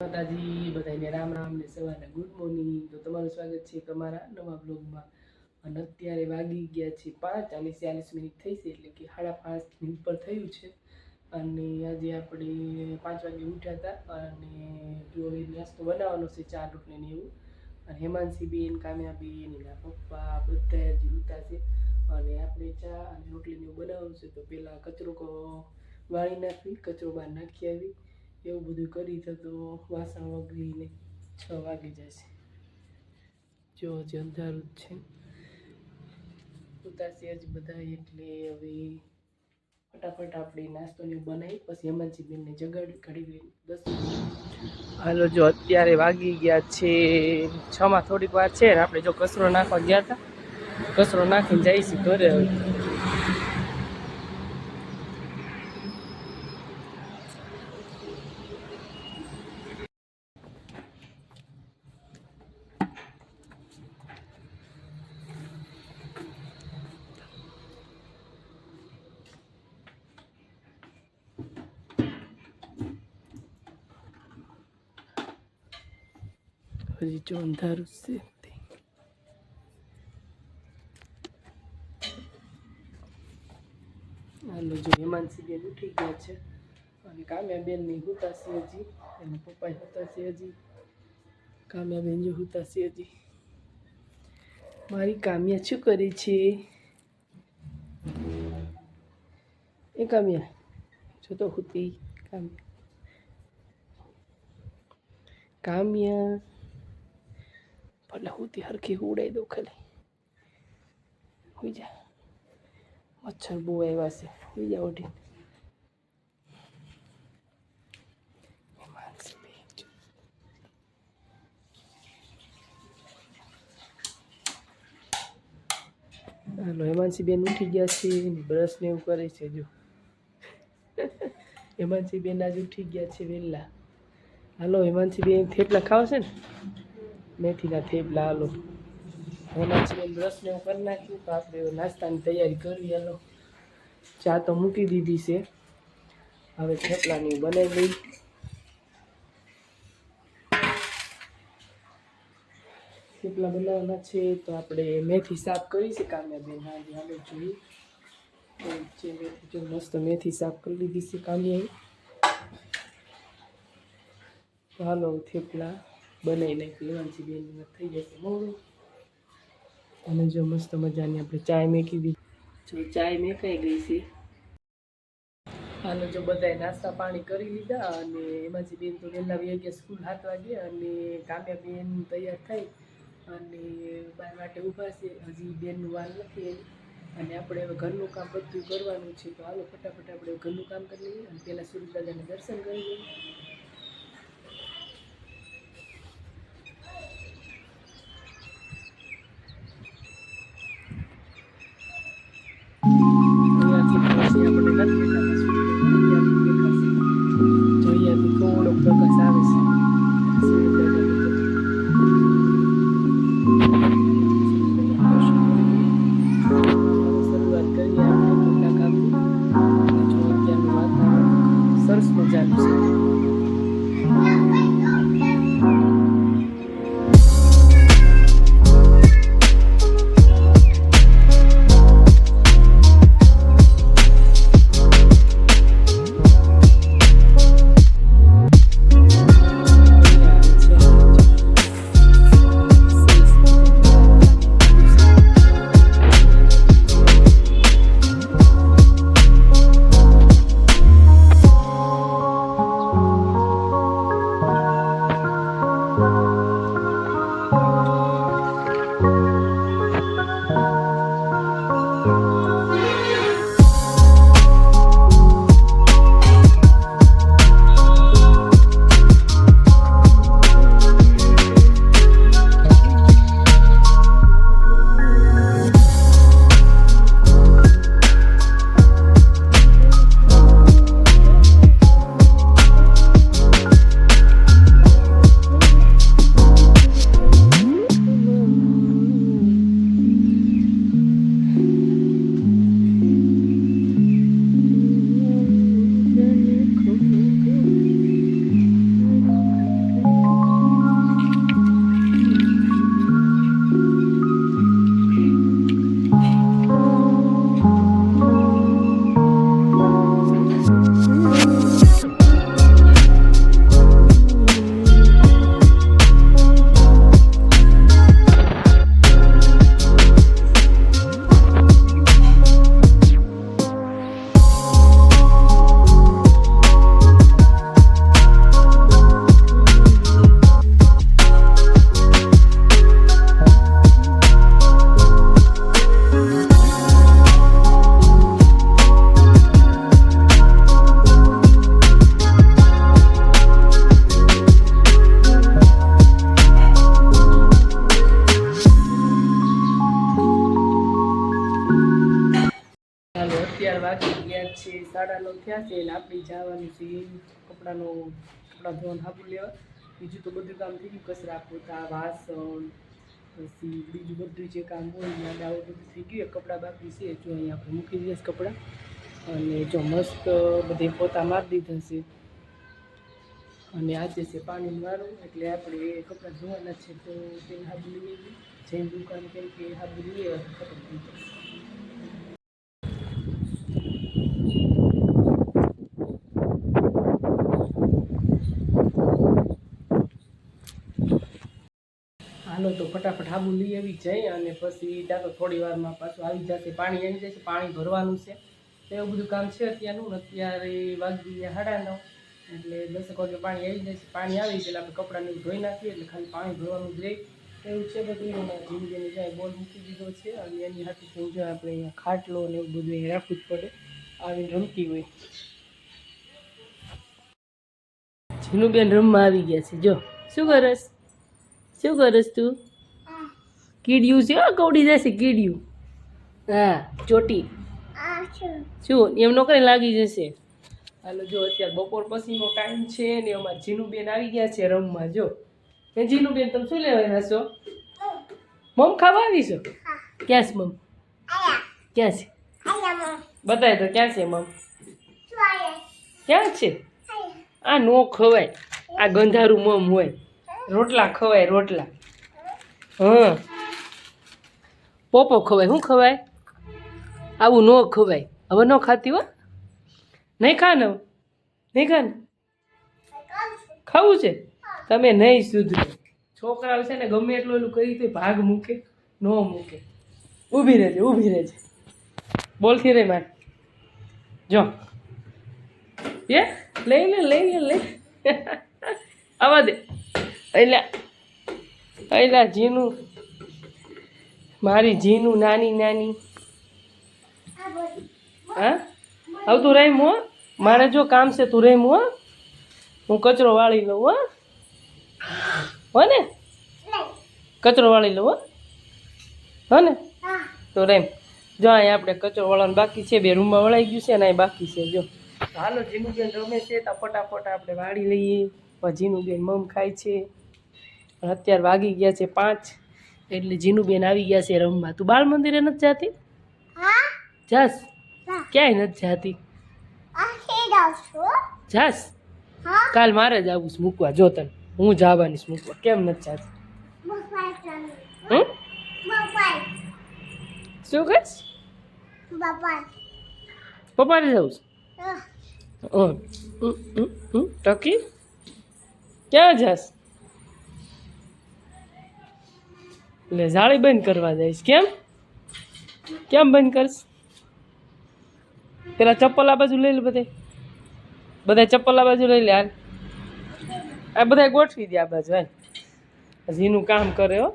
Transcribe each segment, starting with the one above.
માતાજી બધાને રામ રામ ને સવારના ગુડ મોર્નિંગ તો તમારું સ્વાગત છે તમારા નવા બ્લોગમાં અને અત્યારે વાગી ગયા છે પાંચ અને ચાલીસ મિનિટ થઈ છે એટલે કે સાડા પાંચની ઉપર થયું છે. અને આજે આપણે પાંચ વાગે ઉઠ્યા હતા અને જો એ નાસ્તો બનાવવાનો છે ચાર રોટલી એવું. અને હેમાંશી બેન કામ્યાબેન, એના પપ્પા બધા હજી ઉતા છે. અને આપણે ચા અને રોટલીને એવું બનાવવાનું છે તો પહેલાં કચરો વાળી નાખવી, કચરો બહાર નાખી આવી. એવું બધું કરી તો તો વાસણ વગરીને છ વાગી જશે. જો હજી અંધારું જ છે. ઉતારશે હજી બધા એટલે હવે ફટાફટ આપણે નાસ્તો ને બનાવી, પછી હેમંતજી બેનને જગાડી કાઢી દસ હાલો, જો અત્યારે વાગી ગયા છે છમાં થોડીક વાર છે આપણે જો કચરો નાખવા ગયા હતા. કચરો નાખીને જઈશું ઘરે હવે. હજી જો અંધારું છે. હાલો જો હેમાંશી બેન ઉઠી ગયા છે. અને કામ્યા બેનની હુતાશી હજી એના પપ્પા હુતાશી હજી કામ્યા બેન જો હુતાશી હજી મારી કામ્યા શું કરે છે? એ કામ્યા, જો તો હુતી કામ્યા. કામ્યા ભલે હુતી હરખી ઉડાઈ દઉં ખાલી. હોઈ જા. મચ્છર બહુ આવ્યા છે. હોઈ જા ઉઠી. હાલો હેમાંશી બેન ઉઠી ગયા છે બ્રશ ને એવું કરે છે જો. હેમાંશી બેન આજે ઉઠી ગયા છે વહેલા હાલો હેમાંશી બેન થેપલા ખાવશે ને? મેથીના થેપલા હાલો. હેમાંશી બેન બ્રશ ને એવું કરી નાખ્યું તો આપણે હવે નાસ્તાની તૈયારી કરવી, હાલો. ચા તો મૂકી દીધી છે. હવે થેપલાની બનાવી લઈ. થેપલા બનાવવાના છે તો આપણે મેથી સાફ કરી છે. કામ્યા બેન આજે હાલો જોઈએ તો જે મેથી જો મસ્ત મેથી સાફ કરી લીધી છે કામ્યાએ. તો હાલો થેપલા. બનાવી નાખી લેવાનથી બેન થઈ જશે મોડું અને જો મસ્ત મજાની આપણે ચાય મેકી દીધી જો ચાય મેકાઈ ગઈ છે. આનો જો બધાએ નાસ્તા પાણી કરી લીધા અને એમાંથી બેન તો વહેલા વેગે સ્કૂલ હાથ વાગે અને કામ્યા બેન તૈયાર થઈ અને બાર માટે ઊભા છે. હજી બેનનું વાર નથી અને આપણે હવે ઘરનું કામ બધું કરવાનું છે. તો હાલો ફટાફટ આપણે ઘરનું કામ કરી લઈએ અને પહેલાં સૂરજ દાદાને દર્શન કરી લઈએ. કપડાનો, કપડાં ધોવાનું હાપું લેવા. બીજું તો બધું કામ થઈ ગયું, કચરા, પોતા, વાસણ, પછી બીજું બધું જે કામ હોય યાદ આવું બધું થઈ ગયું. કપડાં બાકી છે, જો અહીંયા આપણે મૂકી દઈએ કપડાં. અને જો મસ્ત બધે પોતા મારી દીધા છે. અને આજે છે પાણીનું વાળું એટલે આપણે એ કપડાં ધોવાના છે, તો તેને હાબુ લઈ આવી જઈને દુકાન કેમ કે હાબુ લઈએ ખબર થઈ ફટાફટ આબુ લઈ આવી જાય અને પછી ત્યાં તો થોડી વારમાં પાછું આવી જશે, પાણી આવી જશે, પાણી ભરવાનું છે. તો એવું બધું કામ છે અત્યારનું? અત્યારે વાગી ગયા સાડા નવ. એટલે દસેક વાગે પાણી આવી જશે. પાણી આવી એટલે આપણે કપડાને ધોઈ નાખીએ, એટલે ખાલી પાણી ભરવાનું જ રહે એવું છે બધું. જિંદગીની જાય બોલ મૂકી દીધો છે. અને એની હાથે સમજો આપણે અહીંયા ખાટલો ને એવું બધું રાખવું જ પડે. આવીને રમતી હોય. જીનુબેન રમવા આવી ગયા છે. જો, શું કરસ? શું કરસ તું? કીડિયું છે કવડી જશે કીડિયું. હા, ચોટી. શું એમ નો લાગી જશે. હાલો, જો, અત્યારે બપોર પછીનો ટાઈમ છે ને અમારે જીનુબેન આવી ગયા છે રમવા, જો. એ જીનુબેન, તમે શું લેવા હશો મમ ખાવા આવીશો? ક્યાં છે મમ? ક્યાં છે? બતાય તો, ક્યાં છે મમ? ક્યાં છે? આ નો ખવાય. આ ગંધારું મમ હોય. રોટલા ખવાય, રોટલા. હા. પોપો ખવાય શું ખવાય? આવું ન ખવાય. હવે ન ખાતી હો. નહીં ખા ને? નહીં ખા ને ખાવું છે? તમે નહીં સુધરો છોકરાઓ છે ને, ગમે એટલું એટલું કરી તો ભાગ મૂકે, ન મૂકે. ઊભી રહેજે ઊભી રહેજે. બોલતી રહે મારે. જો. એ લઈ લે લઈ લે, લઈ આવા દે. અલા અલા જીનું મારી જીનું નાની નાની. હા? હવે તું રહી હો મારે જો કામ છે, તું રહી હો હું કચરો વાળી લઉં, હો. હો ને? કચરો વાળી લઉં, હો. ને? તો રેમ જો અહીંયા આપણે કચરો વાળવાનું બાકી છે, બે રૂમમાં વળાઈ ગયું છે અને અહીં બાકી છે, જો. હાલો, જીનુબેન રમે છે, તો ફટાફટ આપણે વાળી લઈએ. જીનુબેન મમ ખાય છે. અત્યારે વાગી ગયા છે પાંચ. એટલે જીનુબેન આવી ગયા છે રમવા. તું બાળ મંદિરે નથી જાતી? જાસ ક્યાંય નથી જાતી? જાસ કાલ મારે જ આવું છે મૂકવા. જો તને. હું જવાની છું મૂકવા. કેમ નથી જાતી? શું કહીશ પપ્પાને જવું છે. ટકી? ક્યાં જાસ એટલે જાળી બંધ કરવા જઈશ કેમ? કેમ બંધ કરીશ? પેલા ચપ્પલ આ બાજુ લઈ લે બધે બધા ચપ્પલ આ બાજુ લઈ લે હાલ. આ બધા ગોઠવી દે આ બાજુ, હાલ. ઝીનું કામ કરે હો.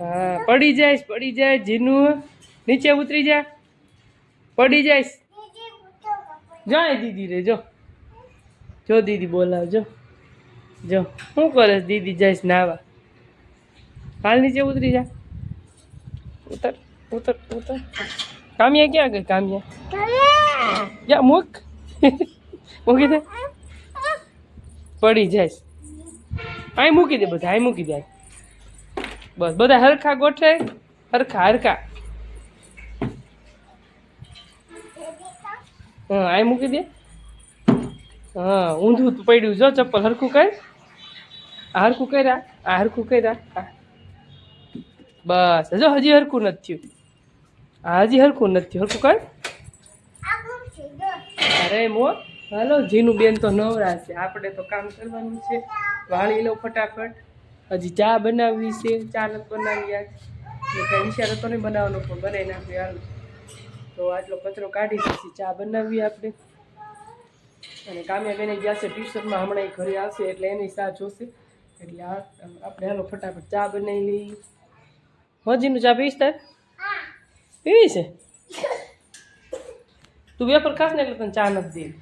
હા, પડી જાઈશ, પડી જાય ઝીનું. નીચે ઉતરી જા. પડી જઈશ. જાય દીદી રે, જો. જો દીદી બોલાવ જો જો શું કરે દીદી જઈશ નાવા. હાલ નીચે ઉતરી જા. ઉતર ઉતર ઉતર. કામ્યા ક્યાં ગઈ, કામ્યા? યા મૂક. મૂકી દે. પડી જાય. અહીં મૂકી દે બધા અહીં મૂકી દે. બસ, બધા હરખા ગોઠે. હરખા હરખા. હા અહીં મૂકી દે. હા, ઊંધું પડ્યું. જો, ચપ્પલ હરખું કર. આ હરખું કર્યા, આ હરખું કર્યા. આ. બસ. જો હજી હરખું નથી થયું. હજી હરખું નથી થયું. હરખું કર. અરે મો, હાલો, જીનું બેન તો નવરા છે. આપણે તો કામ કરવાનું છે. વાળી લો ફટાફટ. હજી ચા બનાવવી છે. ચા નથી બનાવી આજ. એટલે વિચાર હતો નહીં બનાવવાનો પણ બનાવી નાખ્યો હાલ. તો આટલો કચરો કાઢી પછી ચા બનાવીએ આપણે. અને કામ્યા બેને ગયા છે ટ્યુશનમાં. હમણાં ઘરે આવશે એટલે એની ચા જોશે. એટલે આપણે હાલો ફટાફટ ચા બનાવી લઈએ. હજીનું ચા પીવીશ તાર? પીવી છે તું વેપર ખાસ ને એટલે તને ચા નથી દેવી.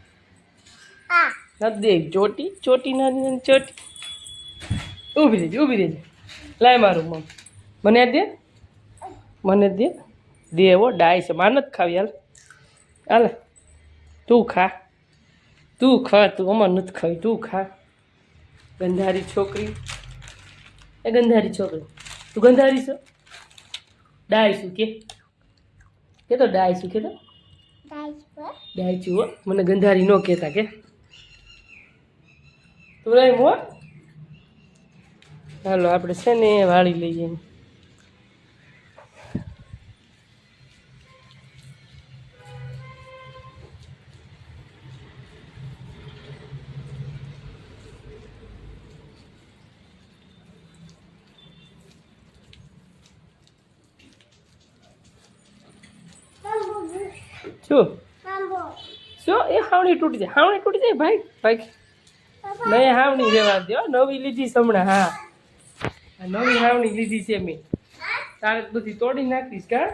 નથી દેવી. ચોટી ચોટી નાની નાની ચોટી. ઊભી રહેજે ઊભી રહેજે. લાય મારું મમ. મને દે? મને દે? દે એવો ડાય છે. માર નથી ખાવી, હાલ. હાલે. તું ખા. તું ખા. તું અમાર નથી ખાવી. તું ખા. ગંધારી છોકરી. એ ગંધારી છોકરી. તું ગંધારી છો? ડાય શું કે? કે તો ડાય શું કે તો ડાય હો? મને ગંધારી ન કહેતા કે. તું રહી હો હાલો આપણે છે ને વાળી લઈએ. શું? શું? એ હાવણી તૂટી જાય. હાવણી તૂટી જાય ભાઈ? ભાઈ નહીં હાવણી રહેવા દો નવી લીધી હમણાં હા. નવી હાવણી લીધી છે મેં. તારે બધી તોડી નાખીશ કા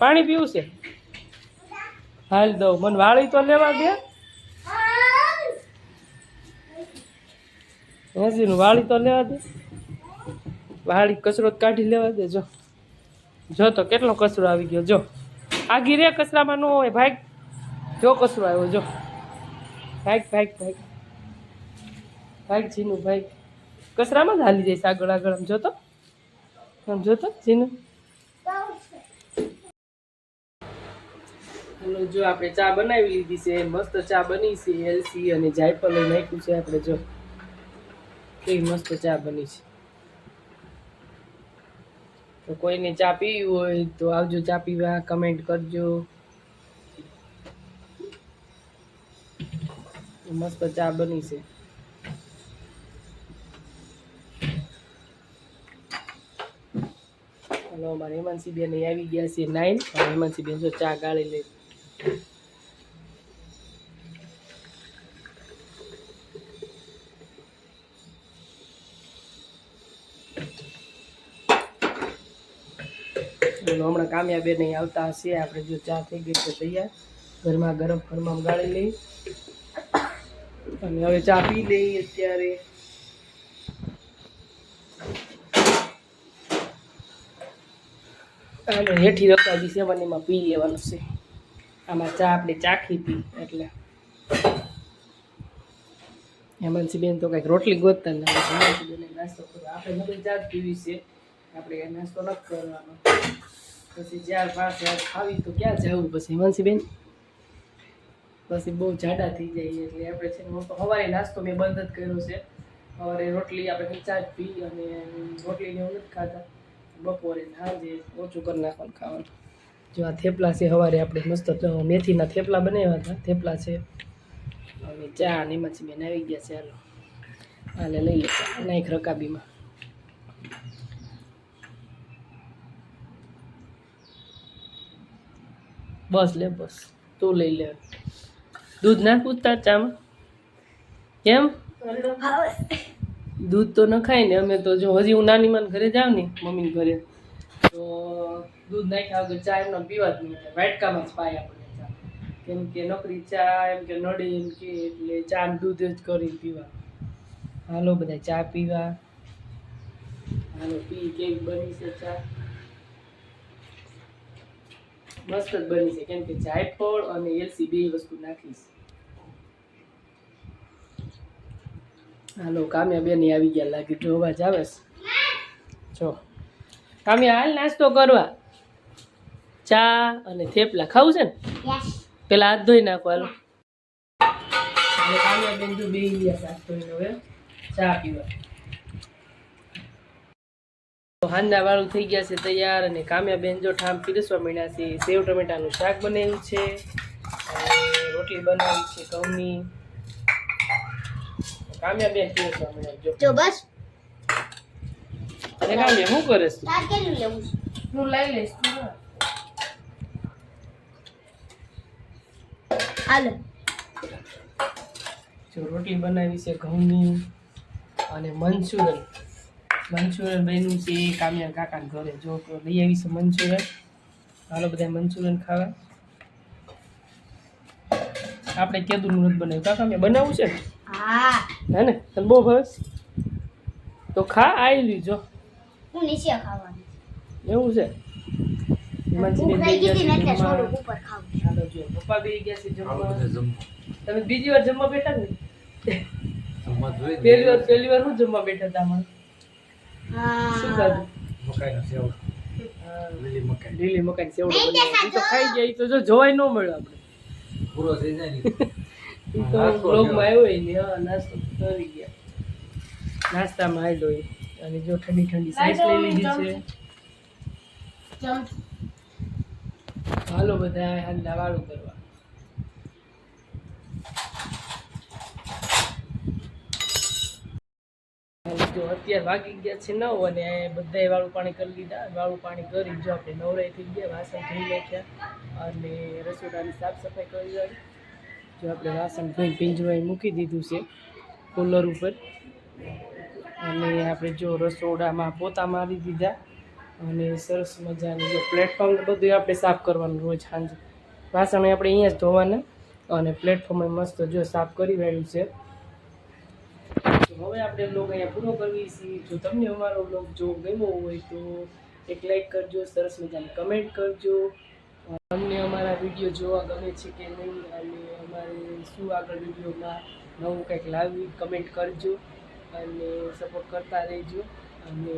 પાણી પીવું છે? હાલ દઉં. મને વાળી તો લેવા દે. એસીનું વાળી તો લેવા દે. વાળી કચરો કાઢી લેવા દે જો. જો તો કેટલો કચરો આવી ગયો જો. આ ગીરે કચરામાં ન હોય. ભાઈ, જો કચરો આવ્યો, જો. ભાઈ ભાઈ ભાઈ. ભાઈ, જીનું, ભાઈ. કચરામાં જ હાલી જઈશ આગળ આગળ આમ જોતો? આમ જોતો? જીનું? હાલો જો આપણે ચા બનાવી લીધી છે, મસ્ત ચા બની છે, એલસી અને જાયફળ નાખ્યું છે આપણે, જો. કેવી મસ્ત ચા બની છે. તો કોઈને ચા પીવી હોય તો આવજો, ચા પીવા કમેન્ટ કરજો. મસ્ત ચા બની છે. હલો, અમારે હેમંતસિંહ બેન આવી ગયા છે નાઈન હેમંતસિંહ બેન જો ચા ગાળી લે. હમણાં કામયાબ બેન નહીં આવતા હશે. આપણે જો ચા થઈ ગઈ છે તૈયાર. ઘરમાં ગરમ ઘરમાં ગાળી લઈ. અને હવે ચા પી લઈ અત્યારે. અને હેઠી રકાજી સેવનીમાં પી લેવાનું છે. આમાં ચા આપણે ચાખી પી, એટલે. હેમંતસિંહબેન તો કંઈક રોટલી ગોતતા ને નાસ્તો કરો આપણે નથી ચા પીવી છે. આપણે નાસ્તો નથી કરવાનો. પછી ચાર પાંચ વાર ખાવી તો ક્યાં જવું? પછી હેમંતસિંહ બેન પછી બહુ જાડા થઈ જાય એટલે આપણે છે ને હું તો સવારે નાસ્તો મેં બંધ જ કર્યો છે. સવારે રોટલી આપણે ચા જ પી અને રોટલી ને નથી ખાતા. બપોરે સાંજે ઓછું કરી નાખવાનું ખાવાનું. જો આ થેપલા છે સવારે આપણે મસ્ત મેથીના થેપલા બનાવ્યા હતા. થેપલા છે. અને ચા અને એમાંથી બેન આવી ગયા છે. હાલો. હાલે લઈ લે નાખ રકાબીમાં. બસ લે, બસ. તું લઈ લે. દૂધ ના પૂછતા ચામાં? કેમ? દૂધ તો ન ખાય ને, અમે તો જો હજી હું નાની માન ઘરે જાઉં ને મમ્મી ઘરે, તો દૂધ નાખ્યા વગર ચા એમનો પીવા જ નહીં વાટકામાં જ પાય આપણે કેમ કે નોકરી ચા, એમ કે નડી, એમ કે એટલે ચા દૂધ જ કરી પીવા. હાલો, બધા ચા પીવા. હાલો, પી કેવી બની છે ચા. મસ્ત જ બની છે. કેમ કે જાયફળ અને એલસી બે વસ્તુ નાખીશ હાલો કામ્યા બેન આવી ગયા લાગે જોવા અવાજ આવે જો. કામ્યા હાલ નાસ્તો કરવા. ચા અને થેપલા. ખાવું છે ને? પેલા હાથ ધોઈ નાખો હાલો. કામ્યા બેન જો બે ગયા હાથ ધોઈને હવે. ચા પીવા. તો વાળું થઈ ગયા છે તૈયાર અને કામ્યા બેન જો ઠામ પીરસવા મળ્યા છે સેવ ટમેટાનું શાક બનાવ્યું છે અને રોટલી બનાવી છે ઘઉંની. કામ્યા બેન પીરસવા મળ્યા જો. બસ. અને કામ્યા શું કરે છે? હું લઈ લઈશ હાલો. જો રોટલી બનાવી છે ઘઉંની અને મંચુરન મંચુરન બન્યું છે કામ્યા કાકાને ઘરે જો તો લઈ આવી છે મંચુરિયન. હાલો બધા મંચુરિયન ખાવા. આપણે કેદું નથી બનાવ્યું. કાકા મેં બનાવવું છે? ને હે ને? તને બહુ બસ તો ખા આવી લીજો હું નીચે ખાવાનું. એવું છે. તમે બીજી વાર જમવા બેઠા ને. પહેલી વાર પહેલી વાર હું જમવા બેઠા હતા હમણાં. શું હા ખાધું? મકાઈનો સેવ, લીલી મકાઈ. લીલી મકાઈ સેવડો બનાવ્યો. તો ખાઈ ગયા ઈ તો જો જોવાય ન મળ્યો આપણે. પૂરો થઈ જાય ને. તો. બ્લોગમાં આવ્યો હોય ને હા નાસ્તો કરી ગયા. નાસ્તામાં આવ્યો એ. અને જો ઠંડી ઠંડી સાઈસ લઈ લીધી છે. હાલો બધા હાંડા વાળું કરવા. જો અત્યારે વાગી ગયા છે નવ અને બધાએ વાળું પાણી કરી લીધા. વાળું પાણી કરી જો આપણે નવરાઈ થઈ ગયા, વાસણ ધોઈ નાખ્યા અને રસોડાની સાફ સફાઈ કરી લીધી જો આપણે વાસણ ધોઈ પીંજવાઈ મૂકી દીધું છે કુલર ઉપર. અને આપણે જો રસોડામાં પોતા મારી દીધા. અને સરસ મજાની જો પ્લેટફોર્મ બધું આપણે સાફ કરવાનું રોજ સાંજે. વાસણ આપણે અહીંયા જ ધોવાના અને પ્લેટફોર્મ મસ્ત જો સાફ કરી રહ્યું છે. હવે આપણે બ્લોગ અહીંયા પૂરો કરવી છીએ જો તમને અમારો બ્લોગ જો ગમ્યો હોય તો એક લાઈક કરજો, સરસ મજાની કમેન્ટ કરજો. તમને અમારા વીડિયો જોવા ગમે છે કે નહીં, અને અમારે શું આગળ વિડીયોમાં નવું કંઈક લાવી કમેન્ટ કરજો અને સપોર્ટ કરતા રહેજો. અને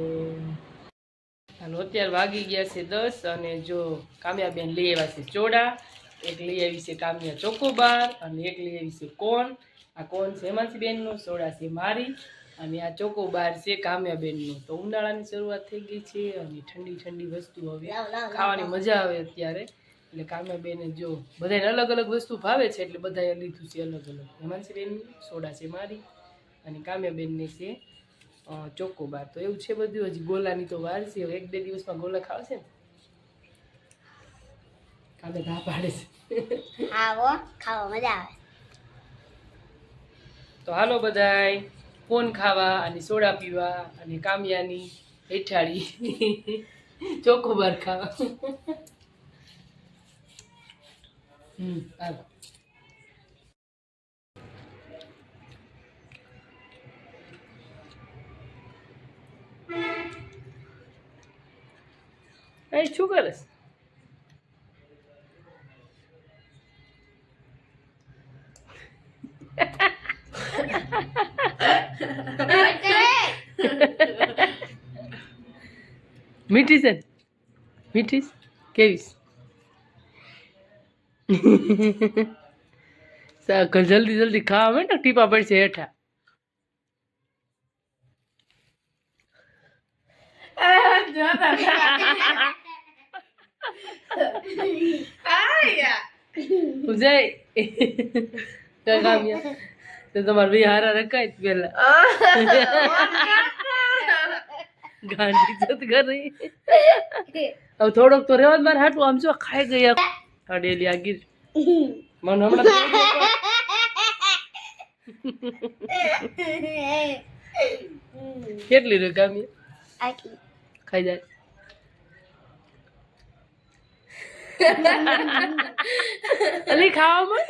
હાલો, અત્યારે વાગી ગયા છે દસ અને જો કામ્યાબેન લઈ આવ્યા છે ચોડા, એક લઈ આવી છે કામ્યા ચોકોબાર અને એક લઈ આવી છે કોન. આ કોન છે? હેમાંસીબેનનો સોડા છે મારી. અને આ ચોકોબાર છે કામ્યાબેનનો. તો ઉનાળાની શરૂઆત થઈ ગઈ છે અને ઠંડી ઠંડી વસ્તુ હવે ખાવાની મજા આવે અત્યારે. એટલે કામ્યાબેને જો બધાને અલગ અલગ વસ્તુ ભાવે છે એટલે બધાએ લીધું છે અલગ અલગ. હેમાંસીબેન સોડા છે મારી અને કામ્યાબેનને છે ચોકો ચોકોબાર તો એવું છે બધું? હજી ગોલાની તો વાર છે. હવે એક બે દિવસમાં ગોલા ખાવશે ને? કાલે ધા પાડે છે. હા ખાવા મજા આવે. તો હાલો બધાય કોન ખાવા અને સોડા પીવા અને કામિયાની હેઠાળી ચોકોબાર ખાવા. હમ, હાલો. એ શું મીઠી છે? મીઠી કેવી જલ્દી જલ્દી ખાવા ને ટીપા પડશે હેઠા જય તમારે ભાઈ હારા રખાય પેલા ગાંડી જત કરી. હવે થોડોક તો રેવા મારે હાટું. આમ જો ખાઈ ગયા અડેલી આ ગીર. મને હમણાં કેટલી રે કામી ખાઈ જાય. અલી ખાવામાં?